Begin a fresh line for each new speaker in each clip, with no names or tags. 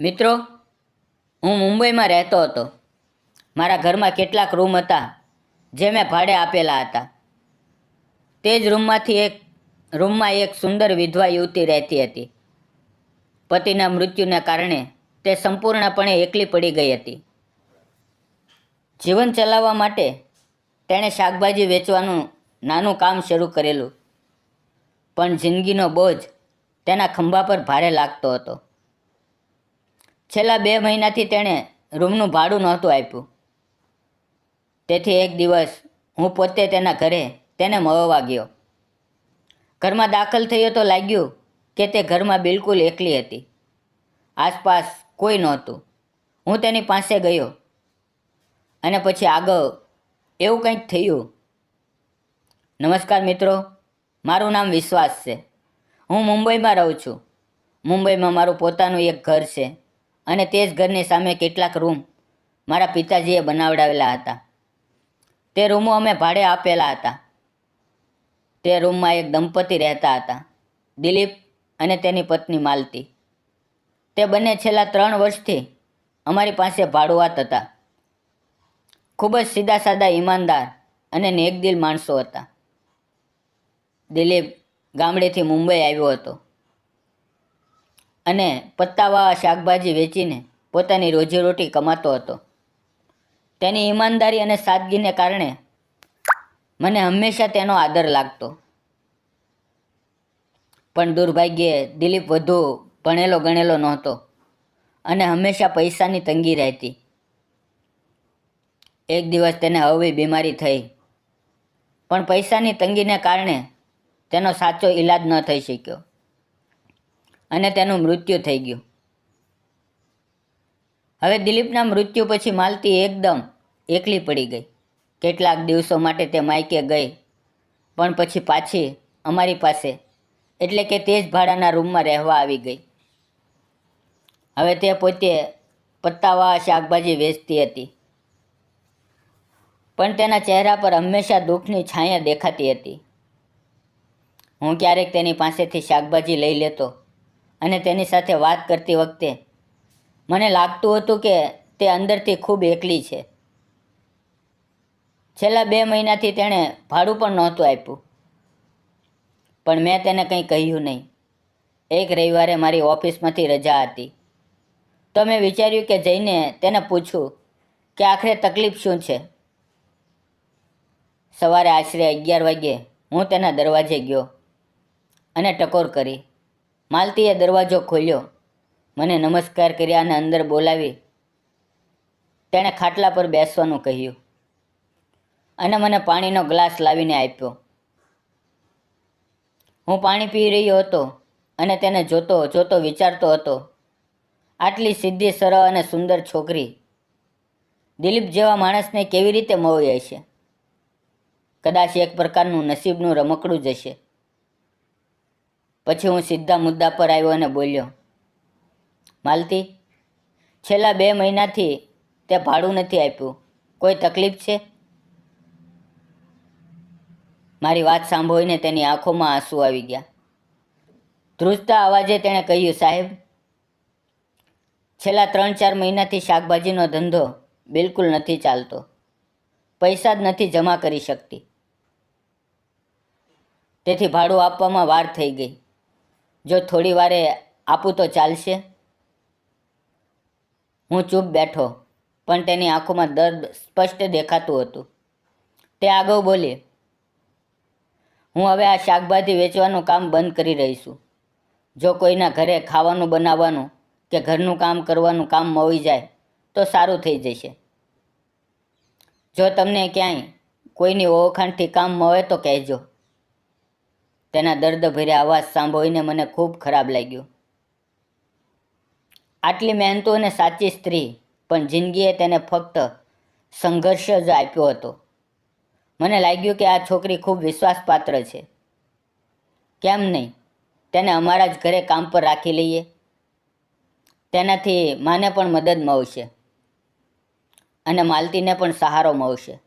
મિત્રો, હું મુંબઈમાં રહેતો હતો. મારા ઘરમાં કેટલાક રૂમ હતા, જે મેં ભાડે આપેલા હતા. તે જ રૂમમાંથી એક, રૂમમાં એક સુંદર વિધવા યુવતી રહેતી હતી. પતિના મૃત્યુને કારણે તે સંપૂર્ણપણે એકલી પડી ગઈ હતી. જીવન ચલાવવા માટે તેણે શાકભાજી વેચવાનું નાનું કામ શરૂ કરેલું. પણ જિંદગીનો બોજ તેના ખંભા પર ભારે લાગતો હતો. છેલ્લા બે મહિનાથી તેણે રૂમનું ભાડું નહોતું આપ્યું. તેથી એક દિવસ હું પોતે તેના ઘરે તેને મળવા ગયો. ઘરમાં દાખલ થયો તો લાગ્યું કે તે ઘરમાં બિલકુલ એકલી હતી. આસપાસ કોઈ નહોતું. હું તેની પાસે ગયો અને પછી આગળ એવું કંઈક થયું. નમસ્કાર મિત્રો, મારું નામ વિશ્વાસ છે. હું મુંબઈમાં રહું છું. મુંબઈમાં મારું પોતાનું એક ઘર છે. અને તે જ ઘરની સામે કેટલાક રૂમ મારા પિતાજીએ બનાવડાવેલા હતા. તે રૂમો અમે ભાડે આપેલા હતા. તે રૂમમાં એક દંપતી રહેતા હતા, દિલીપ અને તેની પત્ની માલતી. તે બંને છેલ્લા ત્રણ વર્ષથી અમારી પાસે ભાડુઆત હતા. ખૂબ જ સીધા સાદા ઈમાનદાર અને નેકદિલ માણસો હતા. દિલીપ ગામડેથી મુંબઈ આવ્યો હતો. અને પત્તાવાળા શાકભાજી વેચીને પોતાની રોજીરોટી કમાતો હતો. તેની ઈમાનદારી અને સાદગીને કારણે મને હંમેશા તેનો આદર લાગતો. પણ દુર્ભાગ્યે દિલીપ વધુ ભણેલો ગણેલો નહોતો અને હંમેશા પૈસાની તંગી રહેતી. એક દિવસ તેને હળવી બીમારી થઈ, પણ પૈસાની તંગીને કારણે તેનો સાચો ઈલાજ ન થઈ શક્યો. અને તેનું મૃત્યુ થઈ ગયું. હવે દિલીપના મૃત્યુ પછી માલતી એકદમ એકલી પડી ગઈ. કેટલાક દિવસો માટે તે માયકે ગઈ, પણ પછી પાછી અમારી પાસે, એટલે કે તે જ ભાડાના રૂમમાં રહેવા આવી ગઈ. હવે તે પોતે પત્તાવા શાકભાજી વેચતી હતી, પણ તેના ચહેરા પર હંમેશા દુઃખની છાયા દેખાતી હતી. હું ક્યારેક તેની પાસેથી શાકભાજી લઈ લેતો અને તેની સાથે વાત કરતી વખતે મને લાગતું હતું કે તે અંદરથી ખૂબ એકલી છે. છેલ્લા બે મહિનાથી તેણે ભાડું પણ નહોતું આપ્યું. પણ મેં તેને કંઈ કહ્યું નહીં. એક રવિવારે મારી ઓફિસમાંથી રજા હતી. તો મેં વિચાર્યું કે જઈને તેને પૂછું કે આખરે તકલીફ શું છે? સવારે આશરે અગિયાર વાગ્યે હું તેના દરવાજે ગયો અને ટકોર કરી. માલતીએ દરવાજો ખોલ્યો. મને નમસ્કાર કર્યા અને અંદર બોલાવી તેણે ખાટલા પર બેસવાનું કહ્યું. અને મને પાણીનો ગ્લાસ લાવીને આપ્યો. હું પાણી પી રહ્યો હતો અને તેને જોતો જોતો વિચારતો હતો. આટલી સીધી, સરળ અને સુંદર છોકરી દિલીપ જેવા માણસને કેવી રીતે મળી હશે કદાચ એક પ્રકારનું નસીબનું રમકડું જ હશે. પછી હું સીધા મુદ્દા પર આવ્યો અને બોલ્યો, માલતી, છેલ્લા બે મહિનાથી તે ભાડું નથી આપ્યું. કોઈ તકલીફ છે? મારી વાત સાંભળીને તેની આંખોમાં આંસુ આવી ગયા. ધ્રુજતા અવાજે તેણે કહ્યું, સાહેબ, છેલ્લા ત્રણ ચાર મહિનાથી શાકભાજીનો ધંધો બિલકુલ નથી ચાલતો. પૈસા જ નથી જમા કરી શકતી. તેથી ભાડું આપવામાં વાર થઈ ગઈ. જો થોડી વારે આપું તો ચાલશે. હું ચૂપ બેઠો, પણ તેની આંખોમાં દર્દ સ્પષ્ટ દેખાતું હતું. તે આગળ બોલી, હું હવે આ શાકભાજી વેચવાનું કામ બંધ કરી રહી છું જો કોઈના ઘરે ખાવાનું બનાવવાનું કે ઘરનું કામ કરવાનું કામ મળી જાય, તો સારું થઈ જશે. જો તમને ક્યાંય કોઈની ઓળખાણથી કામ મળે તો કહેજો. તેના દર્દભર્યા અવાજ સાંભળીને મને ખૂબ ખરાબ લાગ્યું. આટલી મહેનતુ અને સાચી સ્ત્રી, પણ જિંદગીએ તેને ફક્ત સંઘર્ષ જ આપ્યો હતો. મને લાગ્યું કે આ છોકરી ખૂબ વિશ્વાસપાત્ર છે. કેમ નહીં? તેને અમારા જ ઘરે કામ પર રાખી લઈએ. તેનાથી માને પણ મદદ મળશે. અને માલતીને પણ સહારો મળશે.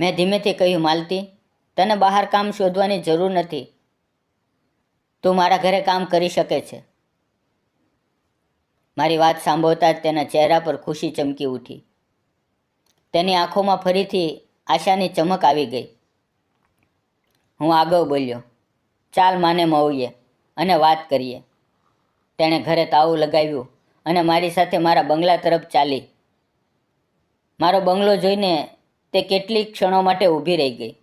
મેં ધીમેથી કહ્યું, માલતી તને બહાર કામ શોધવાની જરૂર નથી. તું મારા ઘરે કામ કરી શકે છે. મારી વાત સાંભળતા જ તેના ચહેરા પર ખુશી ચમકી ઉઠી. તેની આંખોમાં ફરીથી આશાની ચમક આવી ગઈ. હું આગળ બોલ્યો, ચાલ માને મળીએ અને વાત કરીએ. તેણે ઘરે તાવું લગાવ્યું અને મારી સાથે મારા બંગલા તરફ ચાલી. મારો બંગલો જોઈને તે કેટલીક ક્ષણો માટે ઊભી રહી ગઈ.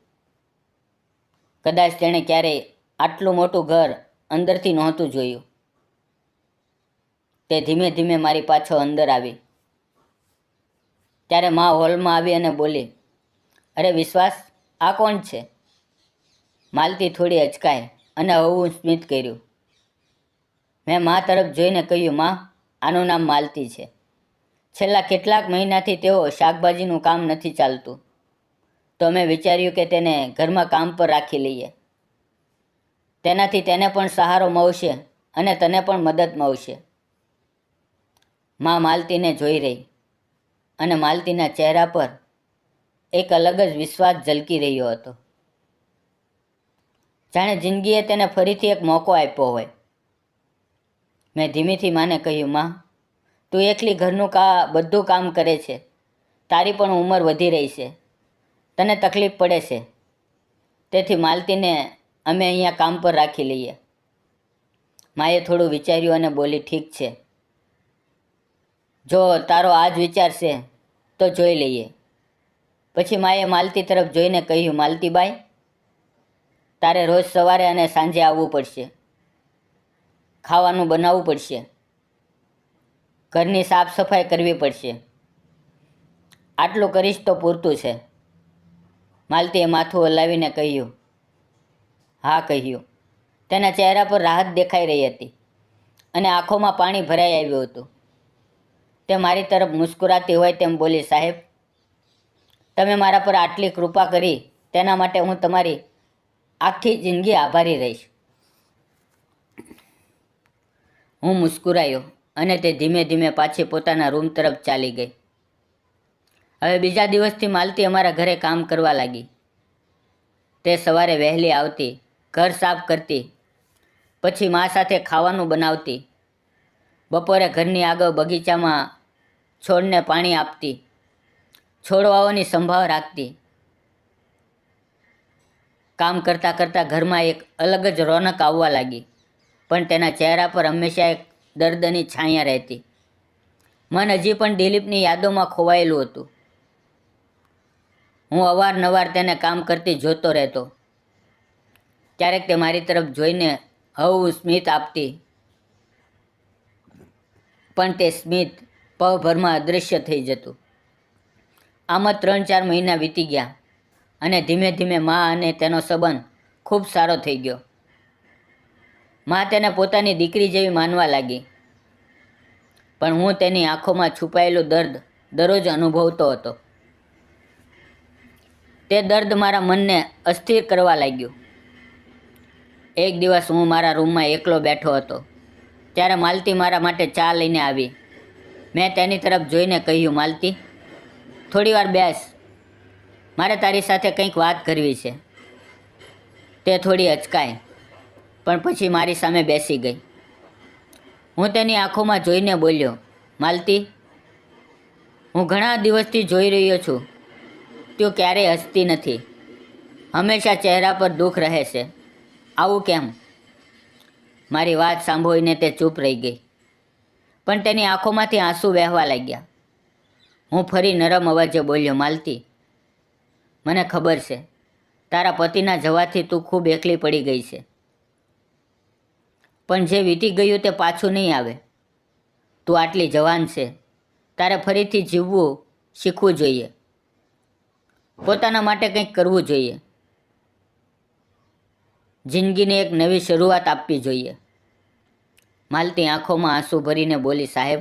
કદાચ તેણે ક્યારેય આટલું મોટું ઘર અંદરથી નહોતું જોયું. તે ધીમે ધીમે મારી પાછો અંદર આવી. ત્યારે મા હોલમાં આવી અને બોલી, અરે વિશ્વાસ, આ કોણ છે? માલતી થોડી અચકાય અને હવું સ્મિત કર્યું. મેં મા તરફ જોઈને કહ્યું, મા, આનું નામ માલતી છે. છેલ્લા કેટલાક મહિનાથી તેઓ શાકભાજીનું કામ નથી ચાલતું. તો મેં વિચાર્યું કે તેને ઘરમાં કામ પર રાખી લઈએ. તેનાથી તેને પણ સહારો મળશે અને તને પણ મદદ મળશે. માં માલતીને જોઈ રહી અને માલતીના ચહેરા પર એક અલગ જ વિશ્વાસ ઝલકી રહ્યો હતો. જાણે જિંદગીએ તેને ફરીથી એક મોકો આપ્યો હોય. મેં ધીમેથી માને કહ્યું, માં, તું એકલી ઘરનું કા, બધું કામ કરે છે. તારી પણ ઉંમર વધી રહી છે. તને તકલીફ પડે છે. તેથી માલતીને અમે અહીંયા કામ પર રાખી લઈએ. માએ થોડું વિચાર્યું અને બોલી, ઠીક છે. જો તારો આ જ વિચાર છે, તો જોઈ લઈએ. પછી માએ માલતી તરફ જોઈને કહ્યું, માલતીબાઈ, તારે રોજ સવારે અને સાંજે આવવું પડશે. ખાવાનું બનાવવું પડશે. ઘરની સાફ સફાઈ કરવી પડશે. આટલું કરીશ તો પૂરતું છે. માલતીએ માથું હલાવીને કહ્યું, હા, કહ્યું. તેના ચહેરા પર રાહત દેખાઈ રહી હતી અને આંખોમાં પાણી ભરાઈ આવ્યું હતું. તે મારી તરફ મુસ્કુરાતી હોય તેમ બોલી, સાહેબ, તમે મારા પર આટલી કૃપા કરી, તેના માટે હું તમારી આખી જિંદગી આભારી રહીશ. હું મુસ્કુરાયો અને તે ધીમે ધીમે પાછી પોતાના રૂમ તરફ ચાલી ગઈ. હવે બીજા દિવસથી માલતી અમારા ઘરે કામ કરવા લાગી. તે સવારે વહેલી આવતી, ઘર સાફ કરતી, પછી મા સાથે ખાવાનું બનાવતી, બપોરે ઘરની આગળ બગીચામાં છોડને પાણી આપતી, છોડવાઓની સંભાળ રાખતી. કામ કરતાં કરતાં ઘરમાં એક અલગ જ રોનક આવવા લાગી, પણ તેના ચહેરા પર હંમેશા એક દર્દની છાયા રહેતી. મન હજી પણ દિલીપની યાદોમાં ખોવાયેલું હતું. હું અવારનવાર તેને કામ કરતી જોતો રહેતો. ક્યારેક તે મારી તરફ જોઈને હવું સ્મિત આપતી. પણ તે સ્મિત પગભરમાં અદૃશ્ય થઈ જતું. આમાં ત્રણ ચાર મહિના વીતી ગયા અને ધીમે ધીમે મા અને તેનો સંબંધ ખૂબ સારો થઈ ગયો. મા તેને પોતાની દીકરી જેવી માનવા લાગી. પણ હું તેની આંખોમાં છુપાયેલું દર્દ દરરોજ અનુભવતો હતો. તે દર્દ મારા મનને અસ્થિર કરવા લાગ્યું. એક દિવસ હું મારા રૂમમાં એકલો બેઠો હતો. ત્યારે માલતી મારા માટે ચા લઈને આવી. મેં તેની તરફ જોઈને કહ્યું, માલતી, થોડી વાર બેસ. મારે તારી સાથે કંઈક વાત કરવી છે. તે થોડી અચકાય પણ પછી મારી સામે બેસી ગઈ. હું તેની આંખોમાં જોઈને બોલ્યો, માલતી, હું ઘણા દિવસથી જોઈ રહ્યો છું. તું ક્યારેય હસતી નથી. હંમેશા ચહેરા પર દુઃખ રહે છે. આવું કેમ? મારી વાત સાંભળીને તે ચૂપ રહી ગઈ. પણ તેની આંખોમાંથી આંસુ વહેવા લાગ્યા. હું ફરી નરમ અવાજે બોલ્યો, માલતી, મને ખબર છે, તારા પતિના જવાથી તું ખૂબ એકલી પડી ગઈ છે. પણ જે વીતી ગયું તે પાછું નહીં આવે. તું આટલી જવાન છે. તારે ફરીથી જીવવું શીખવું જોઈએ. પોતાના માટે કંઈક કરવું જોઈએ. જિંદગીને એક નવી શરૂઆત આપવી જોઈએ. માલતી આંખોમાં આંસુ ભરીને બોલી, સાહેબ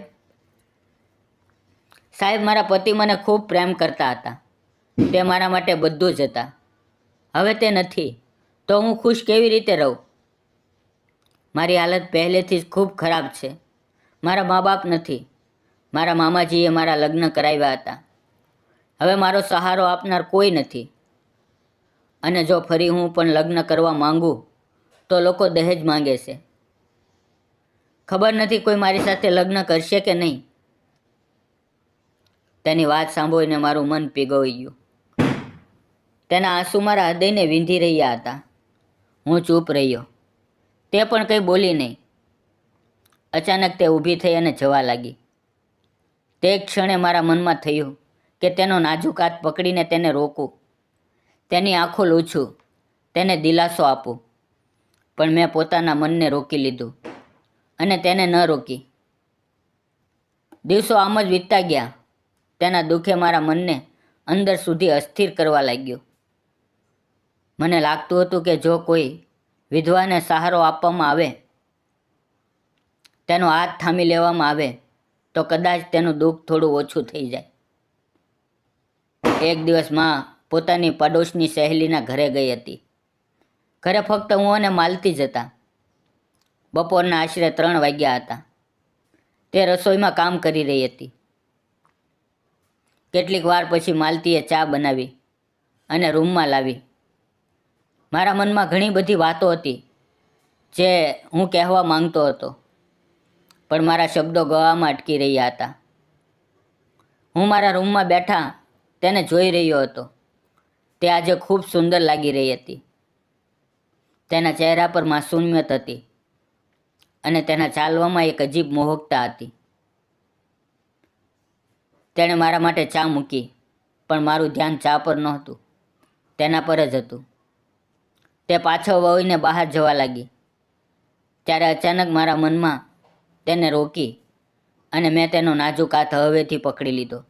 સાહેબ, મારા પતિ મને ખૂબ પ્રેમ કરતા હતા. તે મારા માટે બધું જ હતા. હવે તે નથી. તો હું ખુશ કેવી રીતે રહું? મારી હાલત પહેલેથી જ ખૂબ ખરાબ છે. મારા મા બાપ નથી. મારા મામાજીએ મારા લગ્ન કરાવ્યા હતા. હવે મારો સહારો આપનાર કોઈ નથી. અને જો ફરી હું પણ લગ્ન કરવા માંગું, તો લોકો દહેજ માંગે છે. ખબર નથી કોઈ મારી સાથે લગ્ન કરશે કે નહીં. તેની વાત સાંભળીને મારું મન પીગળી ગયું. તેના આંસુ મારા હૃદયને વીંધી રહ્યા હતા. હું ચૂપ રહ્યો. તે પણ કંઈ બોલી નહીં. અચાનક તે ઊભી થઈ અને જવા લાગી. તે ક્ષણે મારા મનમાં થયું કે તેનો નાજુક હાથ પકડીને તેને રોકું. તેની આંખો લૂછું, તેને દિલાસો આપું. પણ મેં પોતાના મનને રોકી લીધું અને તેને ન રોકી. દિવસો આમ જ વીતતા ગયા. તેના દુઃખે મારા મનને અંદર સુધી અસ્થિર કરવા લાગ્યું. મને લાગતું હતું કે જો કોઈ વિધવાને સહારો આપવામાં આવે, તેનો હાથ થામી લેવામાં આવે, તો કદાચ તેનું દુઃખ થોડું ઓછું થઈ જાય. એક દિવસમાં પોતાની પડોશની સહેલીના ઘરે ગઈ હતી. ઘરે ફક્ત હું અને માલતી જ હતા. બપોરના આશરે ત્રણ વાગ્યા હતા. તે રસોઈમાં કામ કરી રહી હતી. કેટલીક વાર પછી માલતીએ ચા બનાવી અને રૂમમાં લાવી. મારા મનમાં ઘણી બધી વાતો હતી જે હું કહેવા માંગતો હતો, પણ મારા શબ્દો ગવામાં અટકી રહ્યા હતા. હું મારા રૂમમાં બેઠા તેને જોઈ રહ્યો હતો. તે આજે ખૂબ સુંદર લાગી રહી હતી. તેના ચહેરા પર માસૂમિયત હતી અને તેના ચાલવામાં એક અજીબ મોહકતા હતી. તેણે મારા માટે ચા મૂકી, પણ મારું ધ્યાન ચા પર નહોતું, તેના પર જ હતું. તે પાછો વળીને બહાર જવા લાગી. ત્યારે અચાનક મારા મનમાં તેને રોકી અને મેં તેનો નાજુક હાથ હવેથી પકડી લીધો.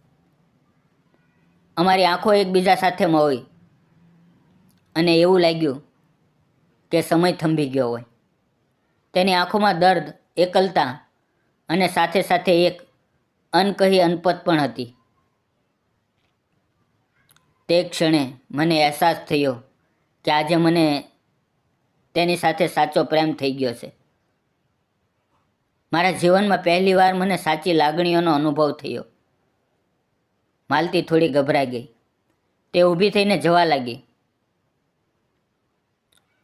અમારી આંખો એકબીજા સાથે મળી અને એવું લાગ્યું કે સમય થંભી ગયો હોય. તેની આંખોમાં દર્દ, એકલતા અને સાથે સાથે એક અનકહી અનપત પણ હતી. તે ક્ષણે મને અહેસાસ થયો કે આજે મને તેની સાથે સાચો પ્રેમ થઈ ગયો છે. મારા જીવનમાં પહેલીવાર મને સાચી લાગણીઓનો અનુભવ થયો. માલતી થોડી ગભરાઈ ગઈ. તે ઊભી થઈને જવા લાગી.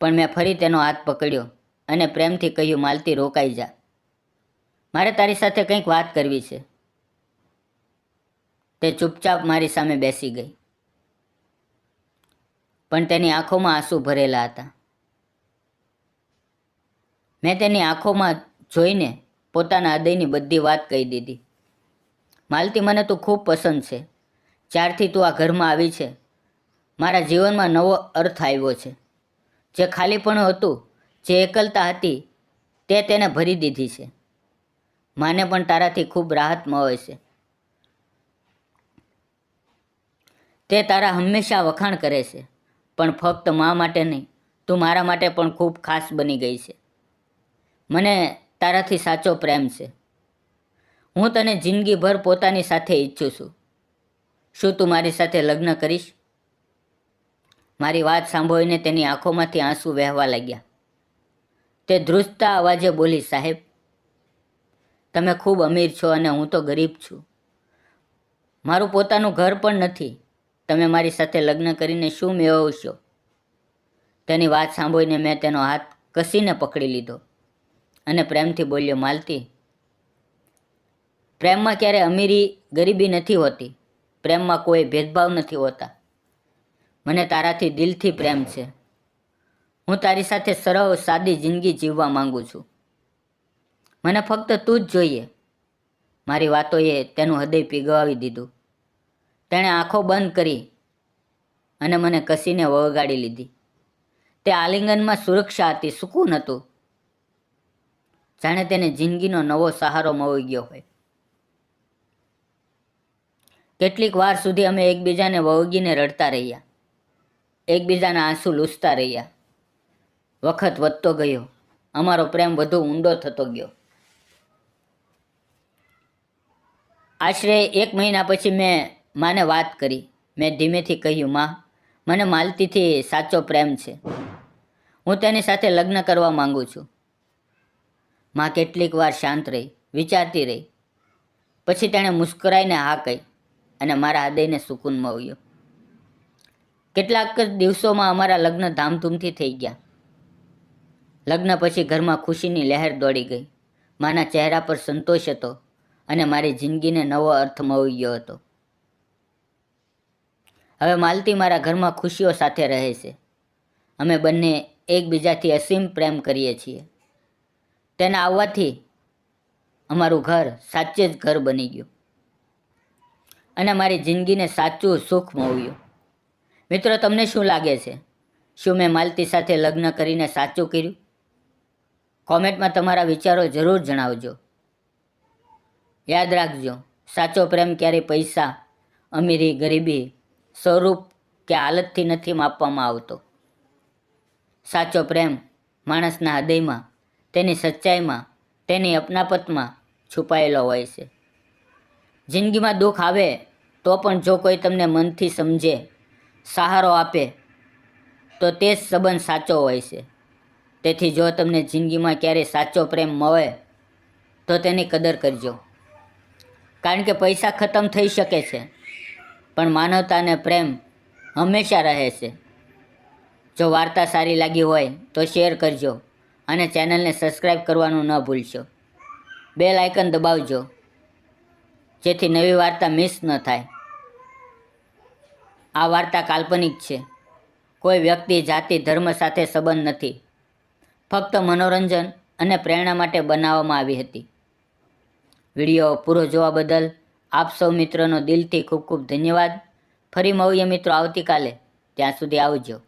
પણ મેં ફરી તેનો હાથ પકડ્યો અને પ્રેમથી કહ્યું, માલતી, રોકાઈ જા. મારે તારી સાથે કંઈક વાત કરવી છે. તે ચૂપચાપ મારી સામે બેસી ગઈ. પણ તેની આંખોમાં આંસુ ભરેલા હતા. મેં તેની આંખોમાં જોઈને પોતાના હૃદયની બધી વાત કહી દીધી. માલતી, મને તું ખૂબ પસંદ છે. જ્યારથી તું આ ઘરમાં આવી છે. મારા જીવનમાં નવો અર્થ આવ્યો છે. જે ખાલીપણું હતું, જે એકલતા હતી, તે તેને ભરી દીધી છે. માને પણ તારાથી ખૂબ રાહત મળે છે. તે તારા હંમેશા વખાણ કરે છે, પણ ફક્ત મા માટે નહીં, તું મારા માટે પણ ખૂબ ખાસ બની ગઈ છે. મને તારાથી સાચો પ્રેમ છે. હું તને જિંદગીભર પોતાની સાથે ઈચ્છું છું. શું તું મારી સાથે લગ્ન કરીશ? મારી વાત સાંભળીને તેની આંખોમાંથી આંસુ વહેવા લાગ્યા. તે ધ્રુજતા અવાજે બોલી, સાહેબ, તમે ખૂબ અમીર છો અને હું તો ગરીબ છું. મારું પોતાનું ઘર પણ નથી. તમે મારી સાથે લગ્ન કરીને શું મેળવશો? તેની વાત સાંભળીને મેં તેનો હાથ કસીને પકડી લીધો અને પ્રેમથી બોલ્યો, માલતી, પ્રેમમાં ક્યારે અમીરી ગરીબી નથી હોતી. પ્રેમમાં કોઈ ભેદભાવ નથી હોતા. મને તારાથી દિલથી પ્રેમ છે. હું તારી સાથે સરળ, સાદી જિંદગી જીવવા માંગુ છું. મને ફક્ત તું જ જોઈએ. મારી વાતોએ તેનું હૃદય પીગળાવી દીધું. તેણે આંખો બંધ કરી અને મને કસીને વળગાડી લીધી. તે આલિંગનમાં સુરક્ષા હતી, સુકૂન હતું. જાણે તેને જિંદગીનો નવો સહારો મળી ગયો હોય. કેટલીક વાર સુધી અમે એકબીજાને વળગીને રડતા રહ્યા. એકબીજાના આંસુ લૂછતા રહ્યા. વખત વધતો ગયો. અમારો પ્રેમ વધુ ઊંડો થતો ગયો. આશરે એક મહિના પછી મેં માને વાત કરી. મેં ધીમેથી કહ્યું, માં, મને માલતીથી સાચો પ્રેમ છે. હું તેની સાથે લગ્ન કરવા માંગુ છું. માં કેટલીક વાર શાંત રહી, વિચારતી રહી. પછી તેણે મુસ્કરાઈને હા કહી. અને મારા હૃદયને સુકૂન મળ્યું. કેટલાક જ દિવસોમાં અમારા લગ્ન ધામધૂમથી થઈ ગયા. લગ્ન પછી ઘરમાં ખુશીની લહેર દોડી ગઈ. માના ચહેરા પર સંતોષ હતો અને મારી જિંદગીને નવો અર્થ મળી ગયો હતો. હવે માલતી મારા ઘરમાં ખુશીઓ સાથે રહે છે. અમે બંને એકબીજાથી અસીમ પ્રેમ કરીએ છીએ. તેના આવવાથી અમારું ઘર સાચે જ ઘર બની ગયું. અને મારી જિંદગીને સાચું સુખ મળ્યું મિત્રો, તમને શું લાગે છે? શું મેં માલતી સાથે લગ્ન કરીને સાચું કર્યું? કોમેન્ટમાં તમારા વિચારો જરૂર જણાવજો. યાદ રાખજો, સાચો પ્રેમ ક્યારેય પૈસા, અમીરી, ગરીબી, સ્વરૂપ કે હાલતથી નથી માપવામાં આવતો. સાચો પ્રેમ માણસના હૃદયમાં, તેની સચ્ચાઈમાં, તેની અપનાપતમાં છુપાયેલો હોય છે. જિંદગીમાં દુઃખ આવે તો પણ જો કોઈ તમને મનથી સમજે, સહારો આપે, તો તે જ સંબંધ સાચો હોય છે. તેથી જો તમને જિંદગીમાં ક્યારેય સાચો પ્રેમ મળે, તો તેની કદર કરજો. કારણ કે પૈસા ખતમ થઈ શકે છે, પણ માનવતાને પ્રેમ હંમેશા રહે છે. જો વાર્તા સારી લાગી હોય, તો શેર કરજો અને ચેનલને સબસ્ક્રાઈબ કરવાનું ન ભૂલશો. બેલ આઇકન દબાવજો, જેથી નવી વાર્તા મિસ ન થાય. આ વાર્તા કાલ્પનિક છે. કોઈ વ્યક્તિ જાતિ, ધર્મ સાથે સંબંધ નથી. ફક્ત મનોરંજન અને પ્રેરણા માટે બનાવવામાં આવી હતી. વીડિયો પૂરો જોવા બદલ આપ સૌ મિત્રોનો દિલથી ખૂબ ખૂબ ધન્યવાદ. ફરી મળીએ મિત્રો આવતીકાલે. ત્યાં સુધી આવજો.